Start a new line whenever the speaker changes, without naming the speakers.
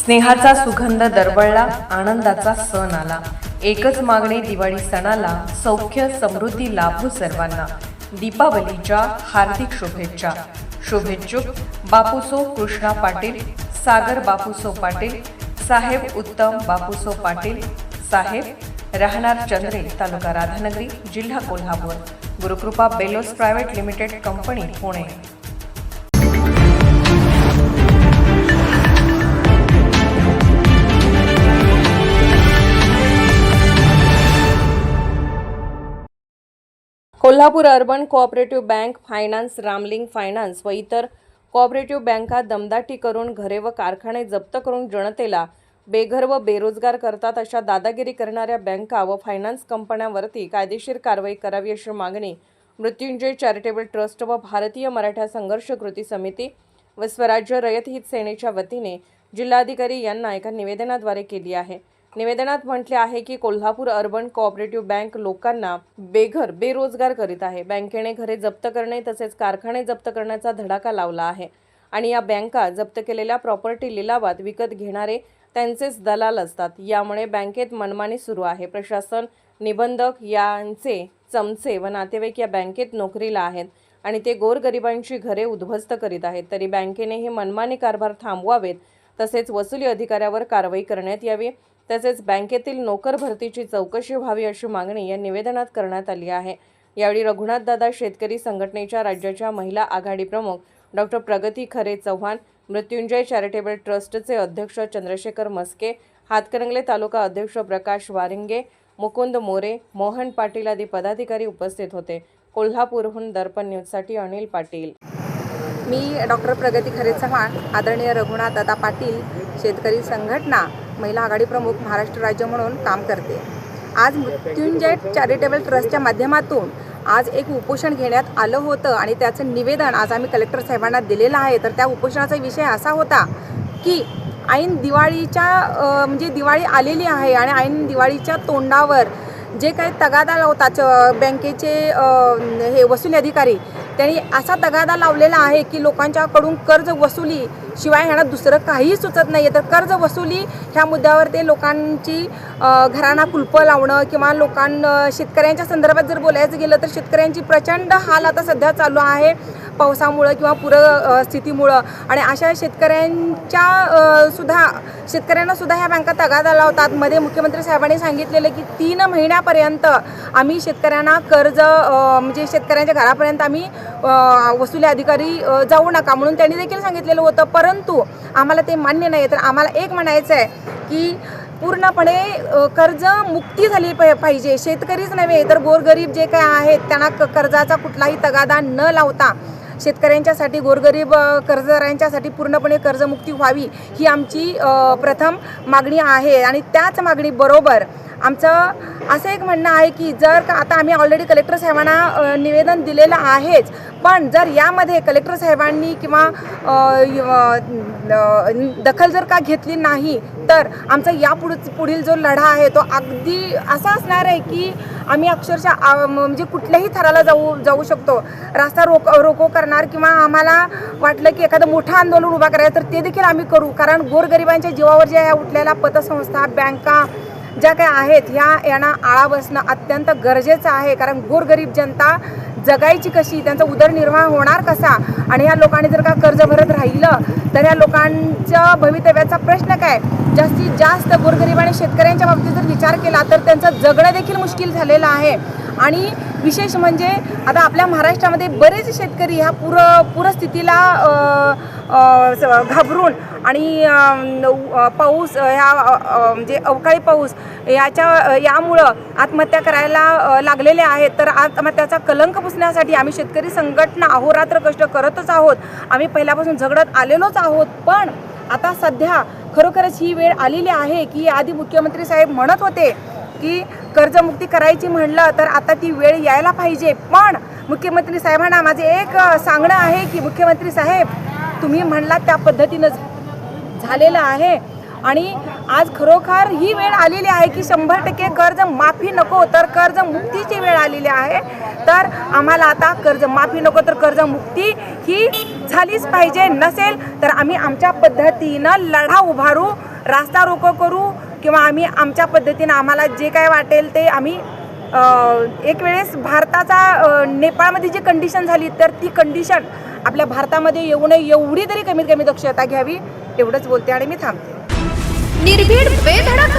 स्नेहाचा सुगंध दरवळला आनंदाचा सण आला. एकच मागणी दिवाळी सणाला सौख्य समृद्धी लाभू सर्वांना. दीपावलीच्या हार्दिक शुभेच्छा. शुभेच्छुक बापूसो कृष्णा पाटील सागर बापूसो पाटील साहेब उत्तम बापूसो पाटील साहेब राहणार चंद्रे तालुका राधानगरी जिल्हा Kolhapur. Gurukrupa bellows private limited company Pune. Kolhapur urban cooperative bank finance Ramling finance व इतर कोऑपरेटिव्ह बँका दमदाटी करून घरे व कारखाने जप्त करून जनतेला बेघर व बेरोजगार करतात अशा दादागिरी करणाऱ्या बँका व फायनान्स कंपन्यांवरती कायदेशीर कारवाई करावी अशी मागणी मृत्युंजय चॅरिटेबल ट्रस्ट व भारतीय मराठा संघर्ष कृती समिती व स्वराज्य रयत हित सेनेच्या वतीने जिल्हाधिकारी यांना एका निवेदनाद्वारे केली आहे. निवेदनात म्हटले आहे की कोल्हापूर अर्बन कोऑपरेटिव्ह बँक लोकांना बेघर बेरोजगार करीत आहे. बँकेने घरे जप्त करणे तसेच कारखाने जप्त करण्याचा धडाका लावला आहे आणि या बँका जप्त केलेल्या प्रॉपर्टी लिलावात विकत घेणारे त्यांचेच दलाल असतात. यामुळे बँकेत मनमानी सुरू आहे. प्रशासन निबंधक यांचे चमचे व नातेवाईक या बँकेत नोकरीला आहेत आणि ते गोरगरिबांची घरे उद्ध्वस्त करीत आहेत. तरी बँकेने हे मनमानी कारभार थांबवावेत तसेच वसुली अधिकाऱ्यावर कारवाई करण्यात यावी. तसेच बँकेतील नोकर भरतीची चौकशी व्हावी अशी मागणी या निवेदनात करण्यात आली आहे. यावेळी रघुनाथदादा शेतकरी संघटनेच्या राज्याच्या महिला आघाडी प्रमुख डॉक्टर प्रगती खरे चव्हाण मृत्युंजय चॅरिटेबल ट्रस्टचे अध्यक्ष चंद्रशेखर मस्के हातकणंगले तालुका अध्यक्ष प्रकाश वारिंगे मुकुंद मोरे मोहन पाटील आदी पदाधिकारी उपस्थित होते. कोल्हापूरहून दर्पण न्यूजसाठी अनिल पाटील.
मी डॉक्टर प्रगती खरे चव्हाण आदरणीय रघुनाथ दादा पाटील शेतकरी संघटना महिला आघाडी प्रमुख महाराष्ट्र राज्य म्हणून काम करते. आज मृत्युंजय चॅरिटेबल ट्रस्टच्या माध्यमातून आज एक उपोषण घेण्यात आलं होतं आणि त्याचं निवेदन आज आम्ही कलेक्टर साहेबांना दिलेलं आहे. तर त्या उपोषणाचा विषय असा होता की ऐन दिवाळीच्या म्हणजे दिवाळी आलेली आहे आणि ऐन दिवाळीच्या तोंडावर जे काही तगादा लावतात बँकेचे हे वसुली अधिकारी त्यांनी असा तगादा लावलेला आहे की लोकांच्याकडून कर्ज वसुली शिवाय ह्यांना दुसरं काहीही सुचत नाही आहे तर कर्ज वसुली ह्या मुद्द्यावर ते लोकांची घरांना कुलपं लावणं किंवा लोकां शेतकऱ्यांच्या संदर्भात जर बोलायचं गेलं तर शेतकऱ्यांची प्रचंड हाल आता सध्या चालू आहे. पावसामुळं किंवा पूर स्थितीमुळं. आणि अशा शेतकऱ्यांच्या सुद्धा शेतकऱ्यांना सुद्धा ह्या बँका तगादा लावतात. मध्ये मुख्यमंत्री साहेबांनी सांगितलेलं की तीन महिन्यापर्यंत आम्ही शेतकऱ्यांना कर्ज म्हणजे शेतकऱ्यांच्या घरापर्यंत आम्ही वसुली अधिकारी जाऊ नका म्हणून त्यांनी देखील सांगितलेलं होतं. परंतु आम्हाला ते मान्य नाही तर आम्हाला एक म्हणायचं आहे की पूर्णपणे कर्ज मुक्ती झाली पाहिजे. शेतकरीच नव्हे तर गोरगरीब जे काय आहेत त्यांना क- कर्जाचा कुठलाही तगादा न लावता शेतकऱ्यांच्यासाठी गोरगरीब कर्जदारांच्यासाठी पूर्णपणे कर्जमुक्ती व्हावी ही आमची प्रथम मागणी आहे. आणि त्याच मागणीबरोबर आमचं असं एक म्हणणं आहे की जर का आता आम्ही ऑलरेडी कलेक्टर साहेबांना निवेदन दिलेलं आहेच पण जर यामध्ये कलेक्टर साहेबांनी किंवा दखल जर का घेतली नाही तर आमचा या पुढ पुढील जो लढा आहे तो अगदी असा असणार आहे की आम्ही अक्षरशः म्हणजे कुठल्याही थराला जाऊ जाऊ शकतो. रास्ता रोक रोको करणार किंवा आम्हाला वाटलं की एखादं मोठं आंदोलन उभा करायचं तर ते देखील आम्ही करू. कारण गोरगरिबांच्या जीवावर ज्या ह्या उठलेल्या पतसंस्था बँका ज्या काय आहेत ह्या यांना आळा बसणं अत्यंत गरजेचं आहे. कारण गोरगरीब जनता जगायची कशी त्यांचा उदरनिर्वाह होणार कसा? आणि ह्या लोकांनी जर का कर्ज भरत राहिलं तर ह्या लोकांच्या भवितव्याचा प्रश्न काय? जास्तीत जास्त गोरगरीब आणि शेतकऱ्यांच्या बाबतीत जर विचार केला तर त्यांचं जगणं देखील मुश्किल झालेलं आहे. आणि विशेष म्हणजे आता आपल्या महाराष्ट्रामध्ये बरेच शेतकरी ह्या पूर पूरस्थितीला घाबरून आणि नऊ- पाऊस ह्या म्हणजे अवकाळी पाऊस याच्या यामुळं आत्महत्या करायला लागलेले आहेत. तर आत्महत्याचा कलंक पुसण्यासाठी आम्ही शेतकरी संघटना अहोरात्र कष्ट करतच आहोत. आम्ही पहिल्यापासून झगडत आलेलोच आहोत. पण आता सध्या खरोखरच ही वेळ आलेली आहे की आधी मुख्यमंत्री साहेब म्हणत होते की कर्जमुक्ती करायची म्हणलं तर आता ती वेळ यायला पाहिजे. पण मुख्यमंत्री साहेबांना माझे एक सांगणं आहे की मुख्यमंत्री साहेब तुम्ही म्हणला त्या पद्धतीनं झालेलं आहे. आणि आज खरोखर ही वेळ आलेली आहे की शंभर टक्के कर्ज माफी नको तर कर्ज मुक्तीची वेळ आलेली आहे. तर आम्हाला आता कर्ज माफी नको तर कर्ज मुक्ती ही झालीच पाहिजे. नसेल तर आम्ही आमच्या पद्धतीनं लढा उभारू रास्ता रोको करू किंवा आम्ही आमच्या पद्धतीनं आम्हाला जे काय वाटेल ते आम्ही एक वेळेस भारताचा नेपाळमध्ये जी कंडिशन झाली तर ती कंडिशन आपल्या भारतामध्ये येऊ नये एवढी तरी कमीत कमी दक्षता घ्यावी एवढंच बोलते आणि मी थांबते.
निर्भीड बेधडक